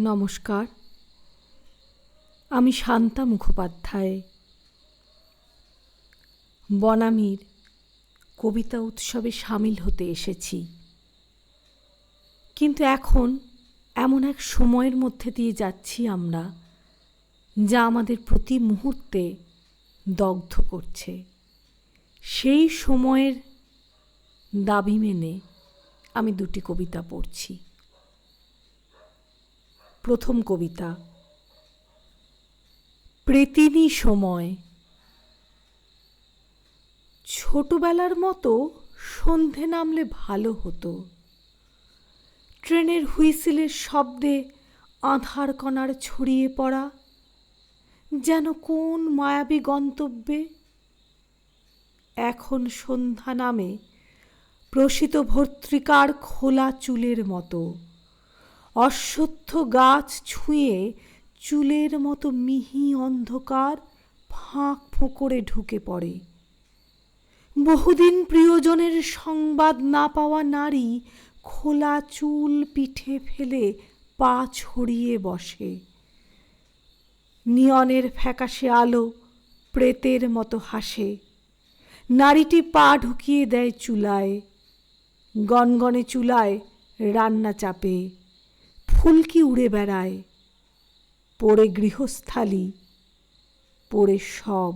নমস্কার। আমি শান্তা মুখোপাধ্যায়। বনামীর কবিতা উৎসবে সামিল হতে এসেছি। কিন্তু এখন এমন এক সময়ের মধ্যে দিয়ে যাচ্ছি আমরা, যা আমাদের প্রতি মুহূর্তে দগ্ধ করছে। সেই সময়ের দাবি মেনে আমি দুটি কবিতা পড়ছি। প্রথম কবিতা। প্রেতিনী সময়। ছোটবেলার মতো সন্ধে নামলে ভালো হতো। ট্রেনের হুইসিলের শব্দে আধার কণার ছড়িয়ে পড়া। যেন কোন মায়াবী গন্তব্যে। এখন সন্ধ্যা নামে প্রসিত ভর্তৃকার খোলা চুলের মতো। অশ্বত্থ গাছ ছুঁয়ে চুলের মতো মিহি অন্ধকার ফাঁক ফোঁকরে ঢুকে পড়ে। বহুদিন প্রিয়জনের সংবাদ না পাওয়া নারী খোলা চুল পিঠে ফেলে পা ছড়িয়ে বসে। নিয়নের ফ্যাকাশে আলো প্রেতের মতো হাসে। নারীটি পা ঢুকিয়ে দেয় চুলায়, গনগনে চুলায় রান্না চাপে। ফুলকি উড়ে বেড়ায় পড়ে গৃহস্থালি পড়ে সব।